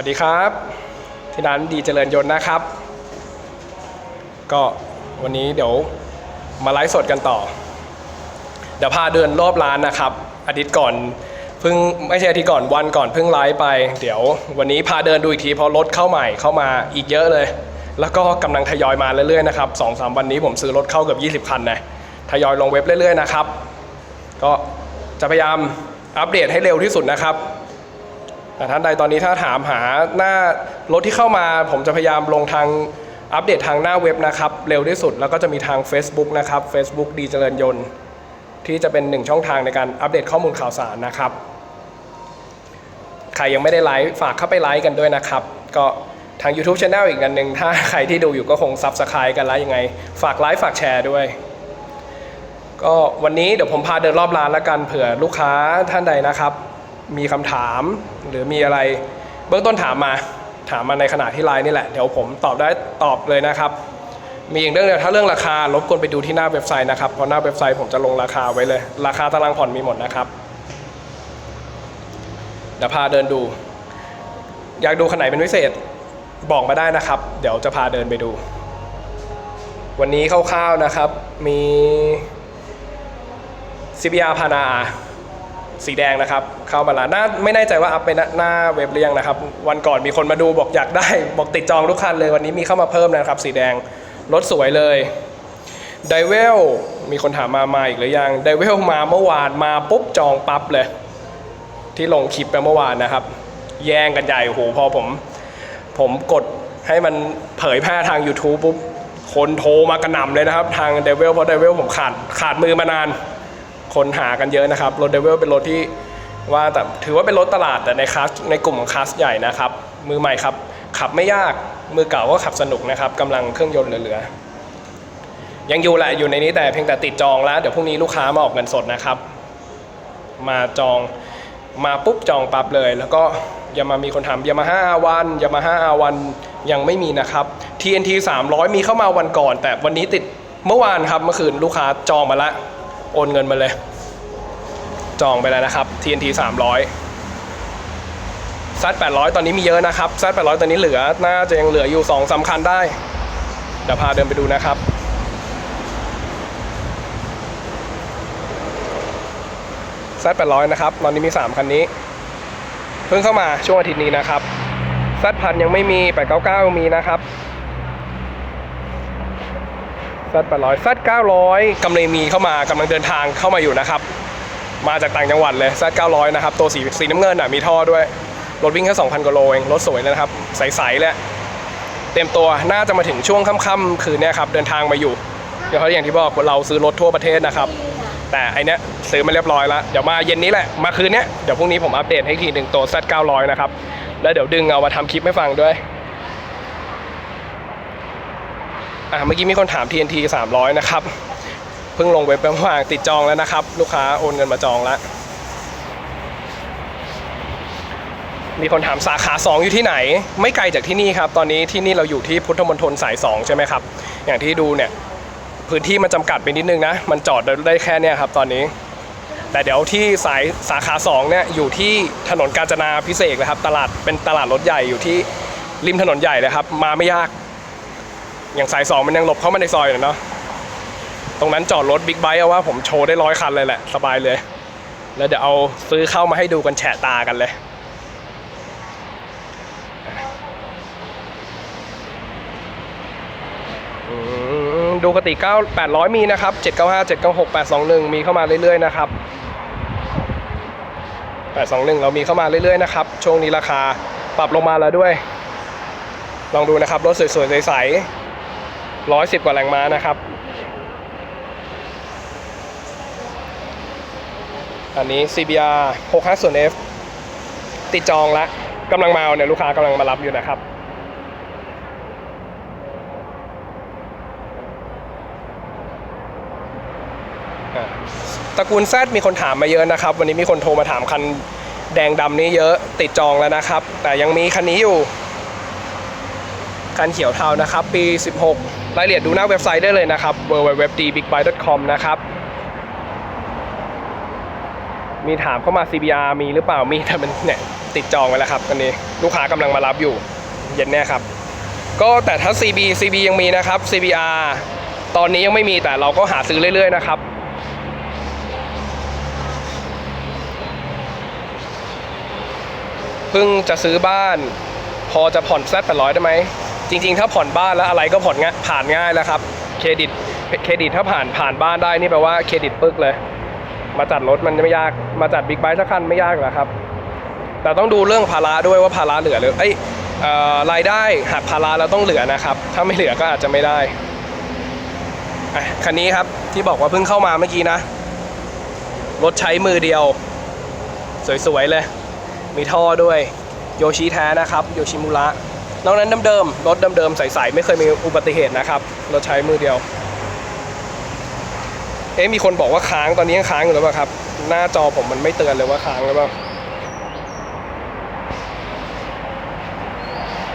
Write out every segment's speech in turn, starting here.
วัสดีครับ ที่ร้านดีเจริญยนต์นะครับ ก็วันนี้เดี๋ยวมาไลฟ์สดกันต่อ เดี๋ยวพาเดินรอบร้านนะครับ อาทิตย์ก่อนเพิ่งไม่ใช่อาทิตย์ก่อนวันก่อนเพิ่งไลฟ์ไป เดี๋ยววันนี้พาเดินดูอีกทีเพราะรถเข้าใหม่เข้ามาอีกเยอะเลย แล้วก็กำลังทยอยมาเรื่อยๆนะครับสองสามวันนี้ผมซื้อรถเข้าเกือบ20 คันนะทยอยลงเว็บเรื่อยๆนะครับ ก็จะพยายามอัปเดตให้เร็วที่สุดนะครับ แต่ท่านใดตอนนี้ถ้าถามหาหน้ารถที่เข้ามา ผมจะพยายามลงทางอัปเดตทางหน้าเว็บนะครับ เร็วที่สุดแล้วก็จะมีทาง Facebook นะครับ Facebook ดีเจริญยนต์ ที่จะเป็นหนึ่งช่องทางในการอัปเดตข้อมูลข่าวสารนะครับ ใครยังไม่ได้ไลฟ์ฝากเข้าไปไลฟ์กันด้วยนะครับ ก็ทาง YouTube Channel อีกอันหนึ่งถ้าใครที่ดูอยู่ก็คง Subscribe กันแล้วยังไง ฝากไลฟ์ฝากแชร์ด้วย ก็วันนี้เดี๋ยวผมพาเดินรอบร้านแล้วกันเผื่อลูกค้าท่านใดนะครับ มีคำถามหรือมีอะไร เบื้องต้นถามมาถามมาในขณะที่ไลน์นี่แหละ เดี๋ยวผมตอบได้ตอบเลยนะครับ มีอีกเรื่องเดียวถ้าเรื่องราคารบกวนไปดูที่หน้าเว็บไซต์นะครับเพราะหน้าเว็บไซต์ผมจะลงราคาไว้เลย ราคาตารางผ่อนมีหมดนะครับเดี๋ยวพาเดินดู อยากดูคันไหนเป็นพิเศษบอกมาได้นะครับ เดี๋ยวจะพาเดินไปดู วันนี้คร่าวๆนะครับมี CBR พานา สีแดงนะครับ เข้ามาแล้วน่าไม่แน่ใจว่าอัพไปหน้าเว็บหรือยังนะครับ วันก่อนมีคนมาดูบอกอยากได้ บอกติดจองทุกคันเลยวันนี้มีเข้ามาเพิ่มนะครับ สีแดงรถสวยเลยไดเวลมีคนถามมามาอีกหรือยังไดเวลมาเมื่อวานมาปุ๊บจองปั๊บเลย ที่ลงคลิปไปเมื่อวานนะครับ แย่งกันใหญ่โอ้โหพอผม ผมกดให้มันเผยแพร่ทาง YouTube ปุ๊บคนโทรมากระหน่ำเลยนะครับ ทางเดเวลเพราะเดเวลผมขาดขาดมือมานาน คนหากันเยอะนะครับรถเดวิลเป็นรถที่ว่าแต่ถือว่าเป็นรถตลาดแต่ในคลาสในกลุ่มของคลาสใหญ่นะครับ มือใหม่ครับ ขับไม่ยากมือเก่าก็ขับสนุกนะครับกำลังเครื่องยนต์เหลือๆยังอยู่แหละอยู่ในนี้แต่เพียงแต่ติดจองแล้วเดี๋ยวพรุ่งนี้ลูกค้ามาออกเงินสดนะครับ มาจองมาปุ๊บจองปั๊บเลย แล้วก็ยามามีคนถามยามาฮ่าวันยามาฮ่าวันยังไม่มีนะครับ TNT 300 มีเข้ามาวันก่อน แต่วันนี้ติดเมื่อวานครับเมื่อคืนลูกค้าจองมาละ โอนเงินมาเลย จองไปแล้วนะครับ TNT 300ซัด800 ตอนนี้มีเยอะนะครับซัด800 ตอนนี้เหลือ น่าจะยังเหลืออยู่2สาคัญได้ เดี๋ยวพาเดินไปดูนะครับซัด800 นะครับ ตอนนี้มี 3 คันนี้ เพิ่งเข้ามาช่วงอาทิตย์นี้นะครับซัดพันยังไม่มี899มีนะครับ ซัดแปดร้อยซัดเก้าร้อยกำลังมีเข้ามากำลังเดินทางเข้ามาอยู่นะครับ มาจากต่างจังหวัดเลยซัดเก้าร้อยนะครับ ตัวสีสีน้ำเงินอะมีท่อด้วย รถวิ่งแค่สองพันกว่าโลเอง รถสวยเลยนะครับ ใสๆเลยเต็มตัวน่าจะมาถึงช่วงค่ำๆคืนเนี้ยครับ เดินทางมาอยู่ เดี๋ยวเขาอย่างที่บอกเราซื้อรถทั่วประเทศนะครับ แต่ไอเนี้ยซื้อมาเรียบร้อยแล้ว เดี๋ยวมาเย็นนี้แหละ มาคืนเนี้ยเดี๋ยวพรุ่งนี้ผมอัปเดตให้ทีหนึ่งตัว Z 900นะครับ แล้วเดี๋ยวดึงเอามาทำคลิปให้ฟังด้วย อะเมื่อกี้มีคนถาม TNT 300 นะครับ เพิ่งลงเว็บไปเมื่อวานติดจองแล้วนะครับ ลูกค้าโอนเงินมาจองแล้ว มีคนถามสาขา 2 อยู่ที่ไหน ไม่ไกลจากที่นี่ครับ ตอนนี้ที่นี่เราอยู่ที่พุทธมณฑลสาย 2 ใช่ไหมครับ อย่างที่ดูเนี่ย พื้นที่มันจำกัดไปนิดนึงนะ มันจอดได้แค่เนี้ยครับตอนนี้ แต่เดี๋ยวที่สายสาขา 2 เนี่ยอยู่ที่ถนนกาญจนาพิเศษนะครับ ตลาดเป็นตลาดรถใหญ่อยู่ที่ริมถนนใหญ่เลยครับ มาไม่ยาก อย่างสายสองมันยังหลบเข้ามาในซอยเลยเนาะตรงนั้นจอดรถบิ๊กไบค์เอาว่าผมโชว์ได้ร้อยคันเลยแหละ สบายเลย แล้วเดี๋ยวเอาซื้อเข้ามาให้ดูกันแฉะตากันเลยดูกติ9 800 มีนะครับ 795 796 821 มีเข้ามาเรื่อยๆนะครับ 821 เรามีเข้ามาเรื่อยๆนะครับ ช่วงนี้ราคาปรับลงมาแล้วด้วย ลองดูนะครับ รถสวยๆ ใสๆ ร้อยสิบกว่าแรงม้านะครับ อันนี้ CBR 650 F ติดจองแล้วกำลังมาเนี่ยลูกค้ากำลังมารับอยู่นะครับตระกูลแซดมีคนถามมาเยอะนะครับ วันนี้มีคนโทรมาถามคันแดงดำนี้เยอะติดจองแล้วนะครับ แต่ยังมีคันนี้อยู่ คันเขียวเทานะครับ ปี 16 รายละเอียดดูหน้าเว็บไซต์ได้เลยนะครับ www.dbigbike.com นะครับ มีถามเข้ามา CBR มีหรือเปล่า มีแต่มันเนี่ยติดจองไว้แล้วครับอันนี้ ลูกค้ากำลังมารับอยู่ เย็นเนี่ยครับ ก็แต่ถ้า CB CB ยังมีนะครับ CBR ตอนนี้ยังไม่มีแต่เราก็หาซื้อเรื่อยๆนะครับเพิ่งจะซื้อบ้าน พอจะผ่อนแซดแปดร้อยได้ไหม จริง ๆ ถ้าผ่อนบ้านแล้วอะไรก็ผ่อนง่ายผ่านง่ายแล้วครับเครดิตเครดิตถ้าผ่านผ่านบ้านได้นี่แปลว่าเครดิตปึ๊กเลย มาจัดรถมันไม่ยากมาจัดบิ๊กไบค์สักคันไม่ยากหรอกครับ แต่ต้องดูเรื่องภาระด้วยว่าภาระเหลือหรือเอ้รายได้หักภาระเราต้องเหลือนะครับ ถ้าไม่เหลือก็อาจจะไม่ได้คันนี้ครับที่บอกว่าเพิ่งเข้ามาเมื่อกี้นะ รถใช้มือเดียว สวยๆเลย มีท่อด้วยโยชิแท้นะครับ โยชิมุระ นอกนั้นเดิมๆรถเดิมๆใสๆไม่เคยมีอุบัติเหตุนะครับรถใช้มือเดียว เอ๊ะมีคนบอกว่าค้างตอนนี้ยังค้างอยู่หรือเปล่าครับ หน้าจอผมมันไม่เตือนเลยว่าค้างหรือเปล่า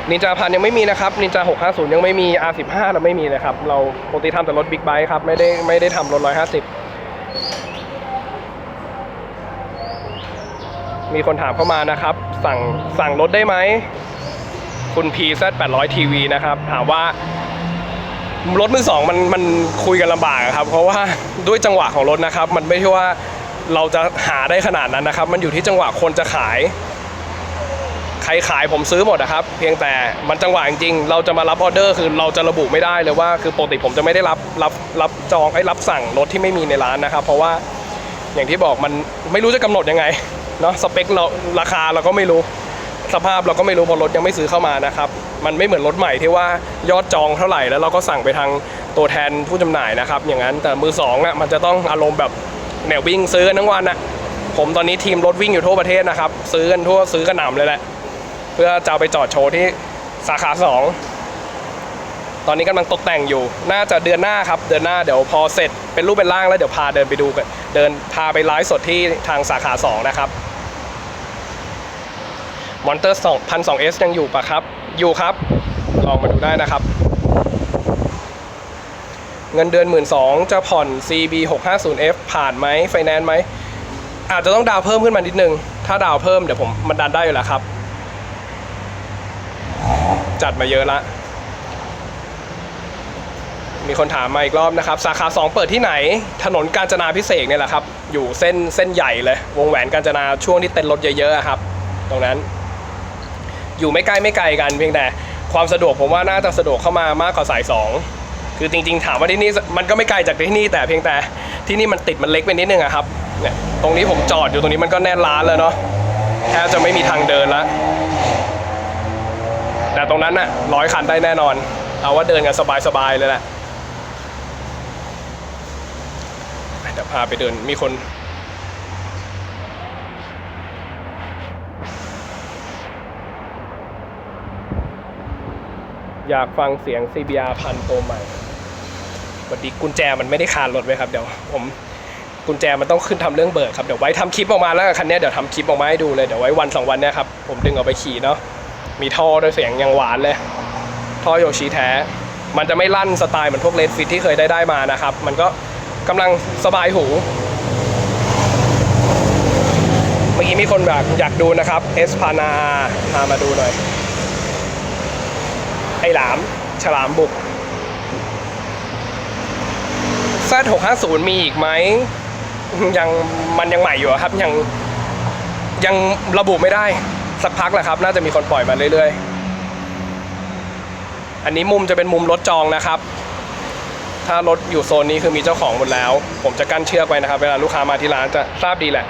นินจาพันยังไม่มีนะครับนินจา 650 ยังไม่มี R15 เราไม่มีเลยครับ เราปกติทำแต่รถบิ๊กไบค์ครับไม่ได้ไม่ได้ทำรถ 150 มีคนถามเข้ามานะครับ สั่งสั่งรถได้ไหม คุณ PZ 800 TV นะครับ ถามว่ารถมือสองมันมันคุยกันลำบากครับ เพราะว่าด้วยจังหวะของรถนะครับ มันไม่ใช่ว่าเราจะหาได้ขนาดนั้นนะครับ มันอยู่ที่จังหวะคนจะขาย ใครขายผมซื้อหมดนะครับ เพียงแต่มันจังหวะจริงๆเราจะมารับออเดอร์คือเราจะระบุไม่ได้เลยว่าคือปกติผมจะไม่ได้รับรับรับจองไอ้รับสั่งรถที่ไม่มีในร้านนะครับ เพราะว่าอย่างที่บอกมันไม่รู้จะกำหนดยังไงเนาะสเปคเราราคาเราก็ไม่รู้ สภาพเราก็ไม่รู้เพราะรถยังไม่ซื้อเข้ามานะครับ มันไม่เหมือนรถใหม่ที่ว่ายอดจองเท่าไหร่แล้วเราก็สั่งไปทางตัวแทนผู้จำหน่ายนะครับ อย่างนั้นแต่มือสองอะมันจะต้องอารมณ์แบบแนววิ่งซื้อกันทั้งวันอะผมตอนนี้ทีมรถวิ่งอยู่ทั่วประเทศนะครับ ซื้อกันทั่วซื้อกันหนำเลยแหละ เพื่อจะไปจอดโชว์ที่สาขาสองตอนนี้กำลังตกแต่งอยู่ น่าจะเดือนหน้าครับ เดือนหน้าเดี๋ยวพอเสร็จเป็นรูปเป็นร่างแล้วเดี๋ยวพาเดินไปดูกัน เดินพาไปไลฟ์สดที่ทางสาขาสองนะครับ มอนเตอร์2,002 S ยังอยู่ปะครับ อยู่ครับ ลองมาดูได้นะครับ เงินเดือน 1 2ื่นจะผ่อน CB 650F ผ่านไหมไฟแนนซ์ไหม อาจจะต้องดาวเพิ่มขึ้นมานิดนึง ถ้าดาวเพิ่มเดี๋ยวผมมันดันได้อยู่แล้วครับ จัดมาเยอะละ มีคนถามมาอีกรอบนะครับ สาขา 2 เปิดที่ไหน ถนนกาญจนาพิเศษเนี่ยแหละครับ อยู่เส้นเส้นใหญ่เลย วงแหวนกาญจนาช่วงที่เต้นรถเยอะๆครับ ตรงนั้น อยู่ไม่ใกล้ไม่ไกลกัน เพียงแต่ความสะดวกผมว่าน่าจะสะดวกเข้ามามากกว่าสาย 2 คือจริงๆ ถามว่าที่นี่มันก็ไม่ไกลจากที่นี่ แต่เพียงแต่ที่นี่มันติดมันเล็กไปนิดนึงอะครับเนี่ยตรงนี้ผมจอดอยู่ตรงนี้มันก็แน่นร้านแล้วเนาะแทบจะไม่มีทางเดินละแต่ตรงนั้นน่ะร้อยคันได้แน่นอน เอาว่าเดินกันสบายๆเลยแหละเดี๋ยวพาไปเดินมีคน อยากฟังเสียง CBR พันตัวใหม่วัสดีกุญแจมันไม่ได้คานรถไว้ครับเดี๋ยวผมกุญแจมันต้องขึ้นทำเรื่องเบิกครับเดี๋ยวไว้ทำคลิปออกมาแล้วกันคันนี้เดี๋ยวทำคลิปออกมาให้ดูเลยเดี๋ยวไว้วันสองวันนี้ครับผมดึงเอาไปขี่เนาะมีท่อด้วยเสียงยังหวานเลยท่อโยชิแท้ มันจะไม่ลั่นสไตล์เหมือนพวกเลดฟิตที่เคยได้ได้มานะครับ มันก็กำลังสบายหูเมื่อกี้มีคนแบบอยากดูนะครับเอสพานาพามาดูหน่อย ไอหลาม ฉลามบุก Z650 มีอีกไหมยังมันยังใหม่อยู่ครับยังยังระบุไม่ได้สักพักแหละครับ น่าจะมีคนปล่อยมาเรื่อยๆ อันนี้มุมจะเป็นมุมรถจองนะครับ ถ้ารถอยู่โซนนี้คือมีเจ้าของหมดแล้ว ผมจะกั้นเชือกไว้นะครับ เวลาลูกค้ามาที่ร้านจะทราบดีแหละ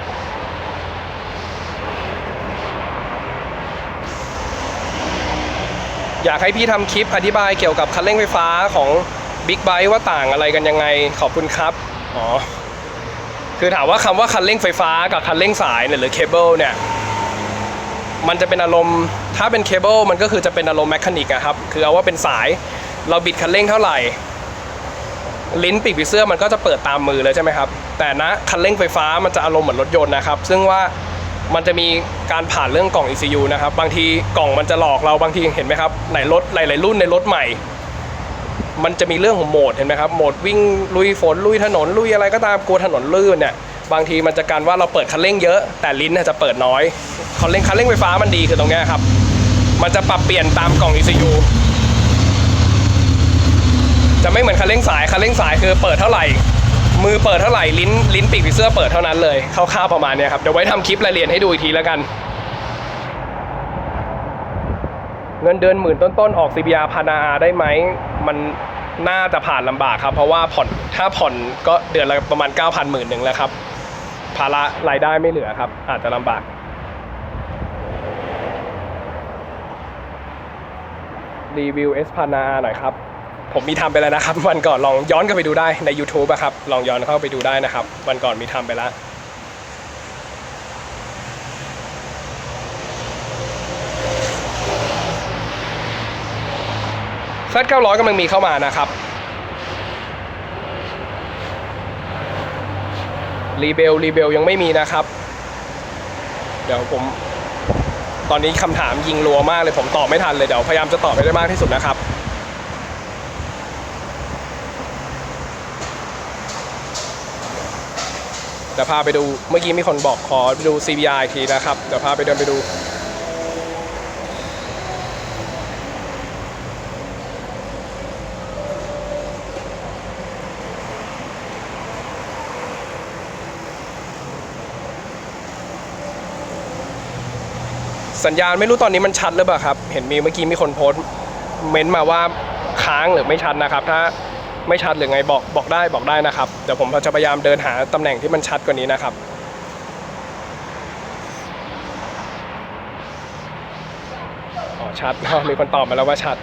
อยากให้พี่ทำคลิปอธิบายเกี่ยวกับคันเร่งไฟฟ้าของ Big b i k e ว่าต่างอะไรกันยังไงขอบคุณครับอ๋อคือถามว่าคำว่าคันเร่งไฟฟ้ากับคันเร่งสายเนี่ยหรือเคเบิลเนี่ยมันจะเป็นอารมณ์ ถ้าเป็นเคเบิลมันก็คือจะเป็นอารมณ์แมคานิกอะครับ คือเอาว่าเป็นสายเราบิดคันเร่งเท่าไหร่ ลิ้นปีกผีเสื้อมันก็จะเปิดตามมือเลยใช่ไหมครับ แต่นะคันเร่งไฟฟ้ามันจะอารมณ์เหมือนรถยนต์นะครับ ซึ่งว่า มันจะมีการผ่านเรื่องกล่อง ECU นะครับ บางทีกล่องมันจะหลอกเราบางทีเห็นไหมครับไหนรถหลายๆรุ่นในรถใหม่ มันจะมีเรื่องของโหมดเห็นไหมครับโหมดวิ่งลุยฝนลุยถนนลุยอะไรก็ตามกลัวถนนลื่นเนี่ยบางทีมันจะกันว่าเราเปิดคันเร่งเยอะแต่ลิ้นจะเปิดน้อยคันเร่งคันเร่งไฟฟ้ามันดีคือตรงนี้ครับ มันจะปรับเปลี่ยนตามกล่อง ECU จะไม่เหมือนคันเร่งสายคันเร่งสายคือเปิดเท่าไหร่ มือเปิดเท่าไหร่ลิ้นลิ้นปีกผีเสื้อเปิดเท่านั้นเลยคร่าวๆประมาณเนี้ยครับเดี๋ยวไว้ทำคลิปรายละเอียดให้ดูอีกทีแล้วกัน เงินเดือนหมื่นต้นๆออก CBR พานาได้ไหมมันน่าจะผ่านลำบากครับ เพราะว่าผ่อนถ้าผ่อนก็เดือนละประมาณ 9,000หมื่นหนึ่งแล้วครับ ภาระรายได้ไม่เหลือครับ อาจจะลำบากรีวิวเอสพานาหน่อยครับ ผมมีทำไปแล้วนะครับ วันก่อนลองย้อนกลับไปดูได้ใน YouTube อะครับ ลองย้อนเข้าไปดูได้นะครับ วันก่อนมีทำไปแล้วแฟต900กำลังมีเข้ามานะครับรีเบลรีเบลยังไม่มีนะครับ เดี๋ยวผม ตอนนี้คำถามยิงรัวมากเลยผมตอบไม่ทันเลย เดี๋ยวพยายามจะตอบให้ได้มากที่สุดนะครับ ดี๋ยวพาไปดูเมื่อกี้มีคนบอกขอดู CBI ทีนะครับ เดี๋ยวพาไปเดินไปดู สัญญาณไม่รู้ตอนนี้มันชัดหรือเปล่าครับ เห็นมีเมื่อกี้มีคนโพสต์เม้นต์มาว่าค้างหรือไม่ชัดนะครับ ถ้า ไม่ชัดหรือไงบอกบอกได้บอกได้นะครับเดี๋ยวผมจะพยายามเดินหาตำแหน่งที่มันชัดกว่านี้นะครับอ๋อชัดมีคนตอบมาแล้วว่าชัด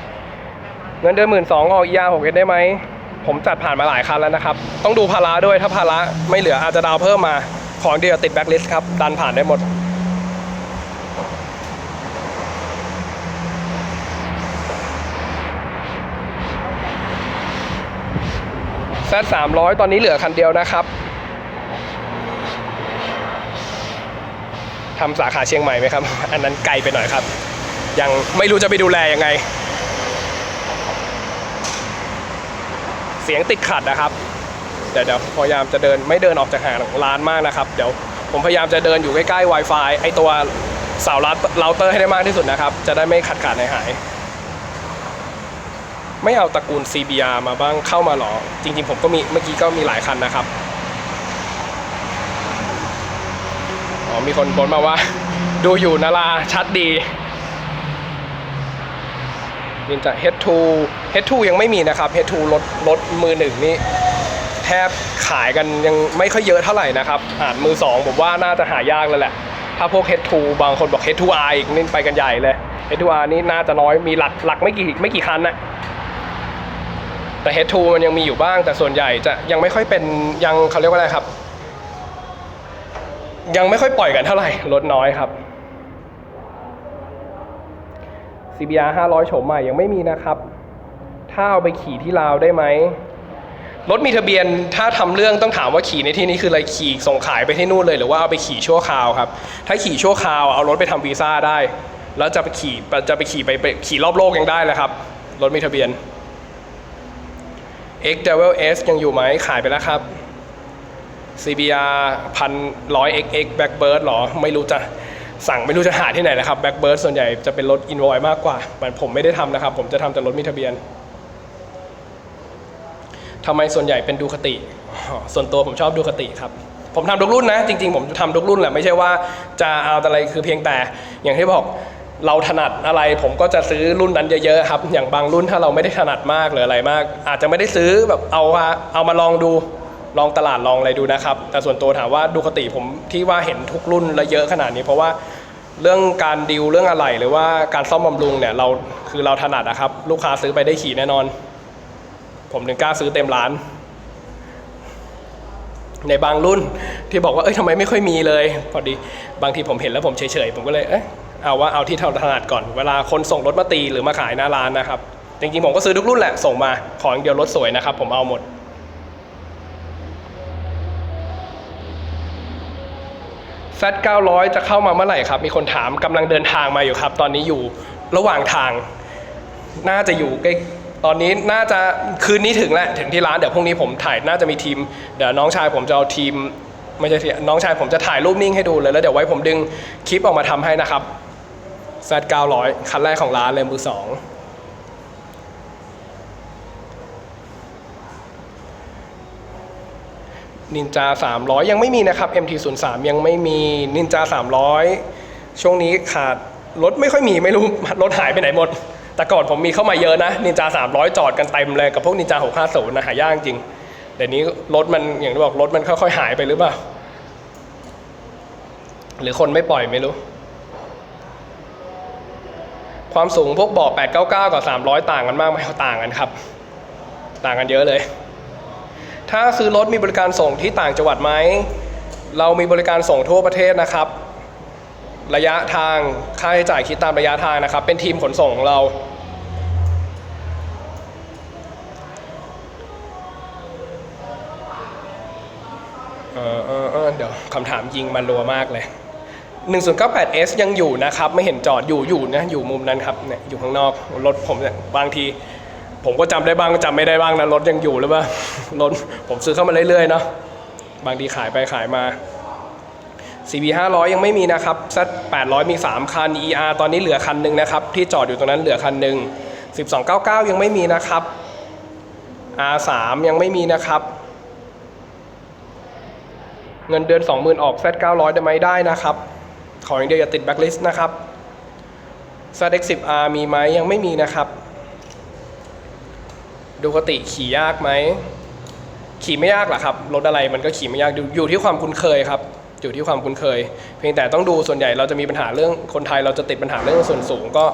เงินเดือนหมื่นสองออกยาหกเอ็ดได้ไหมผมจัดผ่านมาหลายคันแล้วนะครับ ต้องดูภาระด้วยถ้าภาระไม่เหลืออาจจะดาวเพิ่มมา ของเดียวติดแบ็คลิสต์ครับดันผ่านได้หมด แซดสามร้อยตอนนี้เหลือคันเดียวนะครับทำสาขาเชียงใหม่ไหมครับ อันนั้นไกลไปหน่อยครับ ยังไม่รู้จะไปดูแลยังไง เสียงติดขัดนะครับเดี๋ยวเดี๋ยวพยายามจะเดินไม่เดินออกจากห่างร้านมากนะครับ เดี๋ยวผมพยายามจะเดินอยู่ใกล้ๆ Wi-Fi ไอตัวเสาเราเตอร์ให้ได้มากที่สุดนะครับ จะได้ไม่ขัดขาดหายหาย ไม่เอาตระกูล CBR มาบ้างเข้ามาหรอ จริงๆ ผมก็มีเมื่อกี้ก็มีหลายคันนะครับ อ๋อ มีคนโพสต์มาว่า ดูอยู่นาราชัดดีนินจา H2 H2 ยังไม่มีนะครับ H2 รถรถมือหนึ่งนี่แทบขายกันยังไม่ค่อยเยอะเท่าไหร่นะครับอ่านมือสองผมว่าน่าจะหายากเลยแหละ ถ้าพวก H2 บางคนบอก H2R อีกนี่ไปกันใหญ่เลย H2R นี่น่าจะน้อยมีหลักหลักไม่กี่ไม่กี่คันนะ แต่ Head 2มันยังมีอยู่บ้าง แต่ส่วนใหญ่จะยังไม่ค่อยเป็นยังเขาเรียกว่าอะไรครับ ยังไม่ค่อยปล่อยกันเท่าไหร่ลดน้อยครับ CBR 500โฉมใหม่ยังไม่มีนะครับ ถ้าเอาไปขี่ที่ลาวได้ไหมรถมีทะเบียนถ้าทำเรื่องต้องถามว่าขี่ในที่นี้คืออะไรขี่ส่งขายไปที่นู่นเลยหรือว่าเอาไปขี่ชั่วคราวครับ ถ้าขี่ชั่วคราวเอารถไปทำวีซ่าได้ แล้วจะไปขี่จะไปขี่ไปไปขี่รอบโลกยังได้เลยครับรถมีทะเบียน X Devil S ยังอยู่ไหมขายไปแล้วครับ CBR พันร้อย XX Blackbird หรอ ไม่รู้จะสั่งไม่รู้จะหาที่ไหนนะครับ Backbird ส่วนใหญ่จะเป็นรถ Invoice มากกว่ามันผมไม่ได้ทำนะครับ ผมจะทำแต่รถมีทะเบียนทำไมส่วนใหญ่เป็นดูคติ ส่วนตัวผมชอบดูคติครับ ผมทำทุกรุ่นนะ จริงๆ ผมทำทุกรุ่นแหละไม่ใช่ว่าจะเอาอะไรคือเพียงแต่อย่างที่บอก เราถนัดอะไรผมก็จะซื้อรุ่นนั้นเยอะๆครับ อย่างบางรุ่นถ้าเราไม่ได้ถนัดมากหรืออะไรมาก อาจจะไม่ได้ซื้อแบบเอาเอามาลองดูลองตลาดลองอะไรดูนะครับ แต่ส่วนตัวถามว่าดูคติผมที่ว่าเห็นทุกรุ่นและเยอะขนาดนี้ เพราะว่าเรื่องการดิวเรื่องอะไรหรือว่าการซ่อมบำรุงเนี่ยเราคือเราถนัดนะครับ ลูกค้าซื้อไปได้ขี่แน่นอน ผมถึงกล้าซื้อเต็มร้าน ในบางรุ่นที่บอกว่าเอ้ยทำไมไม่ค่อยมีเลย พอดีบางทีผมเห็นแล้วผมเฉยๆผมก็เลยเอ้ย เอาว่าเอาที่เราถนัดก่อน เวลาคนส่งรถมาตีหรือมาขายหน้าร้านนะครับ จริงๆผมก็ซื้อทุกรุ่นแหละ ส่งมาขออย่างเดียวรถสวยนะครับ ผมเอาหมดแฟต900จะเข้ามาเมื่อไหร่ครับ มีคนถามกำลังเดินทางมาอยู่ครับ ตอนนี้อยู่ระหว่างทาง น่าจะอยู่ใกล้ตอนนี้น่าจะคืนนี้ถึงแล้วถึงที่ร้านเดี๋ยวพรุ่งนี้ผมถ่ายน่าจะมีทีมเดี๋ยวน้องชายผมจะเอาทีมไม่ใช่น้องชายผมจะถ่ายรูปนิ่งให้ดูเลยแล้วเดี๋ยวไว้ผมดึงคลิปออกมาทำให้นะครับ Z 900คันแรกของร้านเลยมือสองนินจา300 ยังไม่มีนะครับ MT03 ยังไม่มีนินจา300 ช่วงนี้ขาดรถไม่ค่อยมีไม่รู้รถหายไปไหนหมด แต่ก่อนผมมีเข้ามาเยอะนะนินจา300 จอดกันเต็มเลยกับพวกนินจา650นะหายากจริงเดี๋ยวนี้รถมันอย่างที่บอกรถมันค่อยๆหายไปหรือเปล่า หรือคนไม่ปล่อยไม่รู้ ความสูงพวกเบาะ899 กับ 300 ต่างกันมากไหมต่างกันครับ ต่างกันเยอะเลย ถ้าซื้อรถมีบริการส่งที่ต่างจังหวัดไหม เรามีบริการส่งทั่วประเทศนะครับ ระยะทาง ค่าใช้จ่ายคิดตามระยะทางนะครับ เป็นทีมขนส่งของเรา เออเออเออเดี๋ยวคำถามยิงมันรัวมากเลย 1098S ยังอยู่นะครับ ไม่เห็นจอดอยู่อยู่นะอยู่มุมนั้นครับเนี่ยอยู่ข้างนอกรถผมเนี่ยบางที ผมก็จำได้บ้างจำไม่ได้บ้างนะรถยังอยู่หรือเปล่ารถผมซื้อเข้ามาเรื่อยๆเนาะบางทีขายไปขายมา CB 500 ยังไม่มีนะครับ Z 800 มี 3 คัน ER ตอนนี้เหลือคันหนึ่งนะครับ ที่จอดอยู่ตรงนั้นเหลือคันหนึ่ง1299 ยังไม่มีนะครับ R3 ยังไม่มีนะครับ เงินเดือน 20,000 ออก Z 900 ได้ไหมได้นะครับ ขออย่างเดียวอย่าติดแบ็คลิสต์นะครับ ZX 10R มีไหมยังไม่มีนะครับดูกติขี่ยากไหม ขี่ไม่ยากหรอครับ รถอะไรมันก็ขี่ไม่ยากอยู่อยู่ที่ความคุ้นเคยครับ อยู่ที่ความคุ้นเคย เพียงแต่ต้องดูส่วนใหญ่เราจะมีปัญหาเรื่องคนไทยเราจะติดปัญหาเรื่องส่วนสูงก็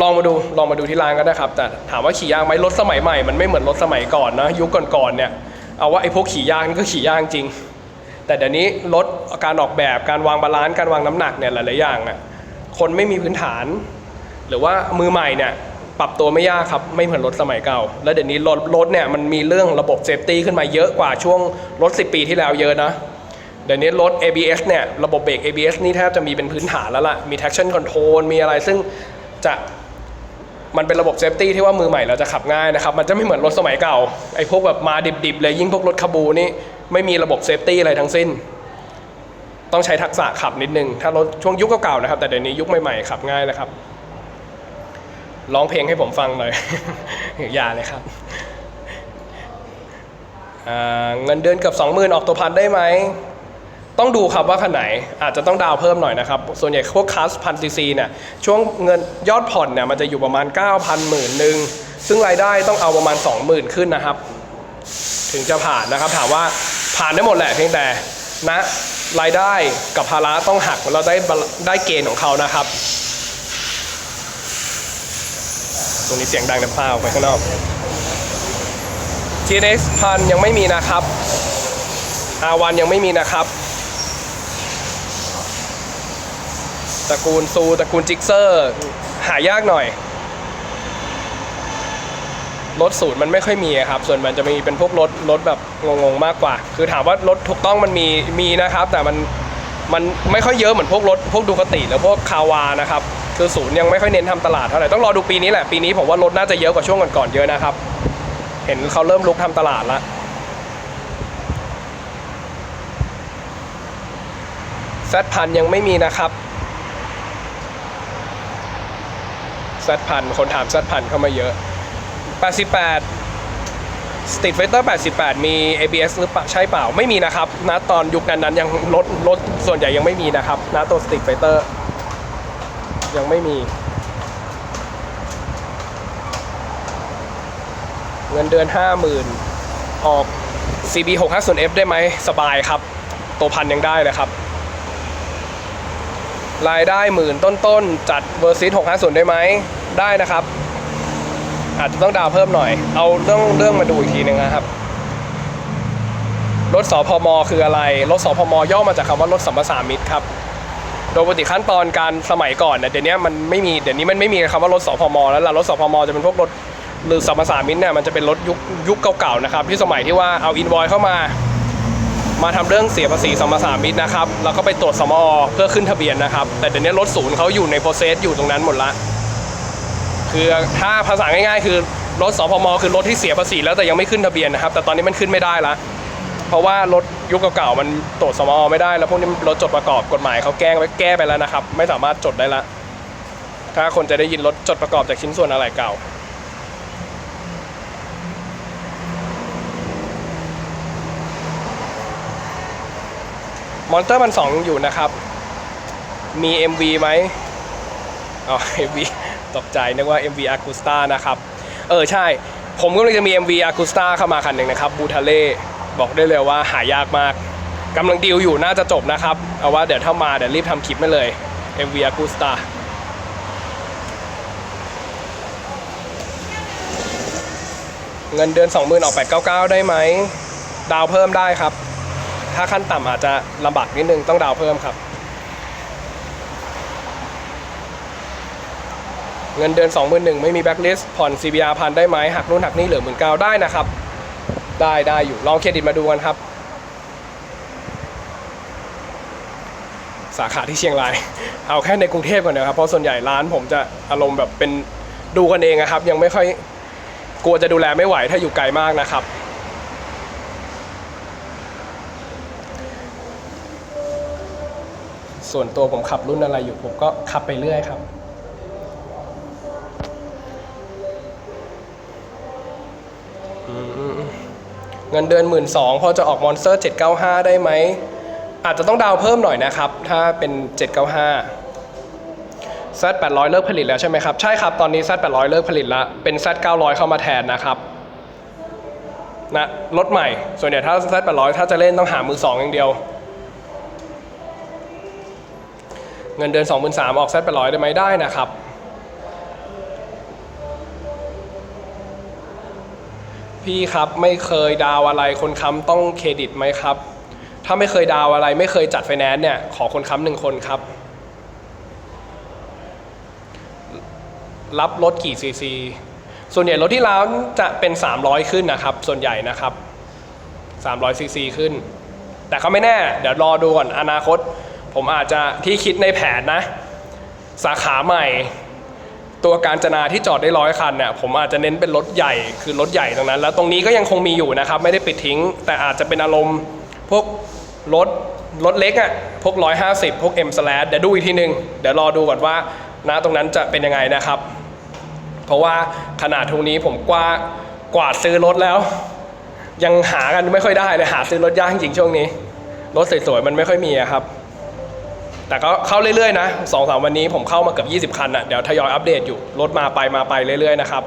ลองมาดูลองมาดูที่ร้านก็ได้ครับ แต่ถามว่าขี่ยากไหมรถสมัยใหม่มันไม่เหมือนรถสมัยก่อนนะยุคก่อนๆเนี่ยเอาว่าไอ้พวกขี่ยากนี่ก็ขี่ยากจริง แต่เดี๋ยวนี้รถการออกแบบการวางบาลานซ์การวางน้ำหนักเนี่ยหลายๆอย่างอะคนไม่มีพื้นฐาน หรือว่ามือใหม่เนี่ยปรับตัวไม่ยากครับ ไม่เหมือนรถสมัยเก่า แล้วเดี๋ยวนี้รถรถเนี่ยมันมีเรื่องระบบเซฟตี้ขึ้นมาเยอะกว่าช่วงรถ 10 ปีที่แล้วเยอะนะเดี๋ยวนี้รถ ABS เนี่ยระบบเบรก ABS นี่แทบจะมีเป็นพื้นฐานแล้วล่ะ มี traction control มีอะไรซึ่งจะมันเป็นระบบเซฟตี้ที่ว่ามือใหม่เราจะขับง่ายนะครับ มันจะไม่เหมือนรถสมัยเก่าไอ้พวกแบบมาดิบๆเลยยิ่งพวกรถคาบูนี่ ไม่มีระบบเซฟตี้อะไรทั้งสิ้น ต้องใช้ทักษะขับนิดนึง ถ้ารถช่วงยุคเก่าๆนะครับ แต่เดี๋ยวนี้ยุคใหม่ๆขับง่ายนะครับ ร้องเพลงให้ผมฟังหน่อย อย่าเลยครับ เงินเดือนเกือบ20,000 ออกตัวพันได้ไหม ต้องดูครับว่าคันไหน อาจจะต้องดาวเพิ่มหน่อยนะครับ ส่วนใหญ่พวกคัสพันซีซีเนี่ย ช่วงเงินยอดผ่อนเนี่ยมันจะอยู่ประมาณ 9,000หมื่นหนึ่งซึ่งรายได้ต้องเอาประมาณ 20,000 ขึ้นนะครับ ถึงจะผ่านนะครับถามว่า ผ่านได้หมดแหละเพียงแต่นะรายได้กับภาระต้องหักเราได้ได้เกณฑ์ของเขานะครับ ตรงนี้เสียงดังน้ำพาออกไปข้างนอก TNX พันยังไม่มีนะครับ R1 ยังไม่มีนะครับตระกูลซูตระกูลจิกเซอร์ หายากหน่อย รถศูนย์มันไม่ค่อยมีครับ ส่วนมันจะมีเป็นพวกรถรถแบบงงๆมากกว่า คือถามว่ารถถูกต้องมันมีมีนะครับ แต่มันมันไม่ค่อยเยอะเหมือนพวกรถพวกดูคติหรือพวกคาวานะครับคือศูนย์ยังไม่ค่อยเน้นทำตลาดเท่าไหร่ต้องรอดูปีนี้แหละ ปีนี้ผมว่ารถน่าจะเยอะกว่าช่วงก่อนๆเยอะนะครับ เห็นเขาเริ่มลุกทำตลาดล้วแซดพันยังไม่มีนะครับแซดพันคนถามแซดพันเข้ามาเยอะ 88 Street Fighter 88 มี ABS หรือเปล่าใช่เปล่าไม่มีนะครับณตอนยุคนั้นนั้นยังรถรถส่วนใหญ่ยังไม่มีนะครับณตัว Street Fighter ยังไม่มี เงินเดือน 50,000 ออก CB 650F ได้ไหมสบายครับ ตัวพันยังได้เลยครับ รายได้หมื่นต้นๆ จัดเวอร์ซิต650 ได้ไหมได้นะครับ อาจจะต้องดาวเพิ่มหน่อย เอาเรื่องเรื่องมาดูอีกทีหนึ่งนะครับ รถสพม คืออะไร รถสพม ย่อมาจากคำว่ารถสัมปสามิตครับ โดยปกติขั้นตอนการสมัยก่อนเนี่ยเดี๋ยวนี้มันไม่มี เดี๋ยวนี้มันไม่มีคำว่ารถสพม แล้วล่ะ รถสพม จะเป็นพวกรถหรือสัมปสามิตเนี่ยมันจะเป็นรถยุคยุคเก่าๆนะครับ ที่สมัยที่ว่าเอาอินวอยเข้ามา มาทำเรื่องเสียภาษีสัมปทามิตรนะครับ แล้วก็ไปตรวจสมอเพื่อขึ้นทะเบียนนะครับ แต่เดี๋ยวนี้รถศูนย์เขาอยู่ในโปรเซสอยู่ตรงนั้นหมดละ คือถ้าภาษาง่ายๆ คือรถสพมคือรถที่เสียภาษีแล้วแต่ยังไม่ขึ้นทะเบียนนะครับ แต่ตอนนี้มันขึ้นไม่ได้ละเพราะว่ารถยุคเก่าๆมันตรวจสมอไม่ได้แล้วพวกนี้รถจดประกอบกฎหมายเขาแก้ไว้แก้ไปแล้วนะครับ ไม่สามารถจดได้ละ ถ้าคนจะได้ยินรถจดประกอบจากชิ้นส่วนอะไรเก่า มอนเตอร์มันสองอยู่นะครับ มี MV ไหมอ๋อ MV ตกใจนึกว่า MV Agusta นะครับ เออใช่ ผมก็เลยจะมี MV Agusta เข้ามาคันหนึ่งนะครับบูทาเล่บอกได้เลยว่าหายากมากกำลังดีลอยู่น่าจะจบนะครับ เอาว่าเดี๋ยวถ้ามาเดี๋ยวรีบทำคลิปมาเลย MV Agusta เงินเดือน20,000ออก899 ได้ไหม ดาวเพิ่มได้ครับ ถ้าขั้นต่ำอาจจะลำบากนิดนึงต้องดาวเพิ่มครับ เงินเดือน21,000ไม่มีแบ็คลิสต์ผ่อน CBR พันได้ไหมหักนู่นหักนี่เหลือ19,000ได้นะครับ ได้ได้อยู่ลองเครดิตมาดูกันครับ สาขาที่เชียงราย เอาแค่ในกรุงเทพก่อนนะครับ เพราะส่วนใหญ่ร้านผมจะอารมณ์แบบเป็นดูกันเองอะครับ ยังไม่ค่อยกลัวจะดูแลไม่ไหวถ้าอยู่ไกลมากนะครับส่วนตัวผมขับรุ่นอะไรอยู่ผมก็ขับไปเรื่อยครับ เงินเดือน 1 2ื่นพอจะออกมอนสเตอร์ 795 ได้ไหม อาจจะต้องดาวเพิ่มหน่อยนะครับ ถ้าเป็น 795 Z 800เลิกผลิตแล้วใช่ไหมครับ ใช่ครับ ตอนนี้ Z 800เลิกผลิตแล้ว เป็น Z 900 เข้ามาแทนนะครับนะรถใหม่ ส่วนใหญ่ถ้า Z 800ถ้าจะเล่นต้องหามือสองอย่างเดียว เงินเดือน 23,000ออก Z 800ได้ไหมได้นะครับ พี่ครับไม่เคยดาวอะไรคนค้ำต้องเครดิตไหมครับ ถ้าไม่เคยดาวอะไรไม่เคยจัดไฟแนนซ์เนี่ยขอคนค้ำหนึ่งคนครับ รับรถกี่ซีซีส่วนใหญ่รถที่ร้านจะเป็น 300 ขึ้นนะครับ ส่วนใหญ่นะครับ300ซีซีขึ้น แต่เขาไม่แน่ เดี๋ยวรอดูก่อนอนาคต ผมอาจจะที่คิดในแผนนะ สาขาใหม่ ตัวการจนาที่จอดได้ร้อยคันเนี่ยผมอาจจะเน้นเป็นรถใหญ่คือรถใหญ่ตรงนั้น แล้วตรงนี้ก็ยังคงมีอยู่นะครับไม่ได้ปิดทิ้ง แต่อาจจะเป็นอารมณ์พวกรถรถเล็กอะ่ะพวก 150 พวก M slash เดี๋ยวดูอีกทีหนึง เดี๋ยวรอดูก่อนว่านะตรงนั้นจะเป็นยังไงนะครับ เพราะว่าขนาดทุกนี้ผมกว่ากวาดซื้อรถแล้ว ยังหากันไม่ค่อยได้เลยหาซื้อรถยากจริงช่วงนี้ รถสวยๆมันไม่ค่อยมีครับ แต่ก็เข้าเรื่อยๆนะสองสามวันนี้ผมเข้ามาเกือบ20 คันอะเดี๋ยวทยอยอัปเดตอยู่รถมาไปมาไปเรื่อยๆนะครับ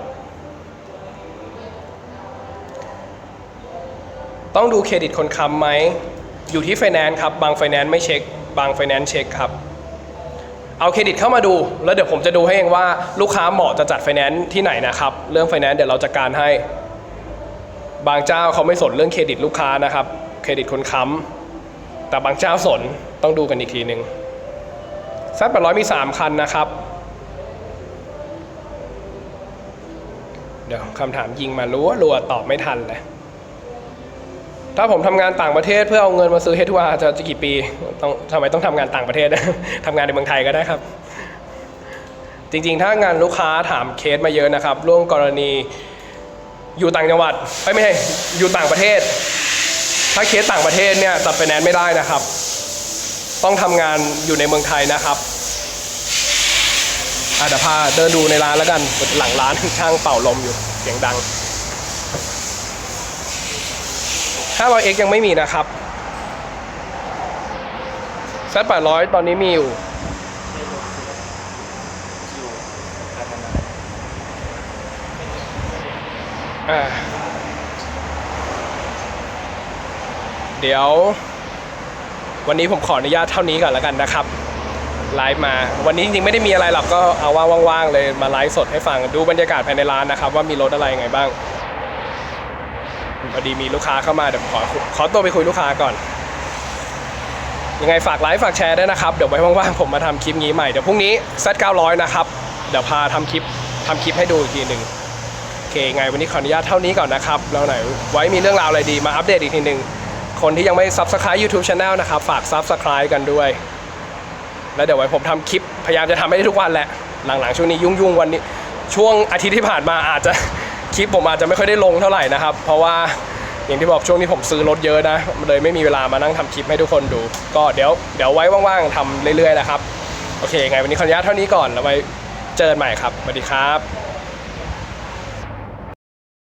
ต้องดูเครดิตคนค้ำไหมอยู่ที่ไฟแนนซ์ครับบางไฟแนนซ์ไม่เช็ค บางไฟแนนซ์เช็คครับเอาเครดิตเข้ามาดู แล้วเดี๋ยวผมจะดูให้เองว่าลูกค้าเหมาะจะจัดไฟแนนซ์ที่ไหนนะครับ เรื่องไฟแนนซ์เดี๋ยวเราจัดการให้ บางเจ้าเขาไม่สนเรื่องเครดิตลูกค้านะครับ เครดิตคนค้ำแต่บางเจ้าสนต้องดูกันอีกทีหนึ่ง ซัดแปดร้อยมี 3 คันนะครับ เดี๋ยวคำถามยิงมารัวรัวตอบไม่ทันเลย ถ้าผมทำงานต่างประเทศเพื่อเอาเงินมาซื้อเฮทัวจะจะกี่ปีต้องทำไมต้องทำงานต่างประเทศทำงานในเมืองไทยก็ได้ครับ จริงๆ ถ้างานลูกค้าถามเคสมาเยอะนะครับร่วมกรณีอยู่ต่างจังหวัดเอ้ยไม่ใช่อยู่ต่างประเทศ ถ้าเคสต่างประเทศเนี่ยจัดไปแนนไม่ได้นะครับ ต้องทำงานอยู่ในเมืองไทยนะครับอาเดี๋ยวพาเดินดูในร้านแล้วกันหลังร้านช่างเป่าลมอยู่เสียงดัง 500x ยังไม่มีนะครับ Z 800 ตอนนี้มีอยู่เดี๋ยว วันนี้ผมขออนุญาตเท่านี้ก่อนแล้วกันนะครับไลฟ์มา วันนี้จริงๆไม่ได้มีอะไรหรอกก็เอาว่างๆเลยมาไลฟ์สดให้ฟังดูบรรยากาศภายในร้านนะครับ ว่ามีรถอะไรยังไงบ้างพอดีมีลูกค้าเข้ามาเดี๋ยวขอขอตัวไปคุยลูกค้าก่อน ยังไงฝากไลฟ์ฝากแชร์ด้วยนะครับเดี๋ยวไว้ว่างๆผมมาทำคลิปงี้ใหม่เดี๋ยวพรุ่งนี้ Z900 นะครับเดี๋ยวพาทำคลิปทำคลิปให้ดูอีกทีหนึ่งโอเคไงวันนี้ขออนุญาตเท่านี้ก่อนนะครับแล้วไหนไว้มีเรื่องราวอะไรดีมาอัปเดตอีกทีหนึ่ง คนที่ยังไม่ Subscribe YouTube Channel นะครับ ฝาก Subscribe กันด้วย แล้วเดี๋ยวไว้ผมทำคลิป พยายามจะทำให้ได้ทุกวันแหละ หลังๆ ช่วงนี้ยุ่งๆ วันนี้ ช่วงอาทิตย์ที่ผ่านมาอาจจะ คลิปผมอาจจะไม่ค่อยได้ลงเท่าไหร่นะครับ เพราะว่าอย่างที่บอกช่วงนี้ผมซื้อรถเยอะนะ เลยไม่มีเวลามานั่งทำคลิปให้ทุกคนดู ก็เดี๋ยวเดี๋ยวไว้ว่างๆทำเรื่อยๆนะครับ โอเคไงวันนี้ขออนุญาตเท่านี้ก่อนแล้วไว้เจอกันใหม่ครับสวัสดีครับ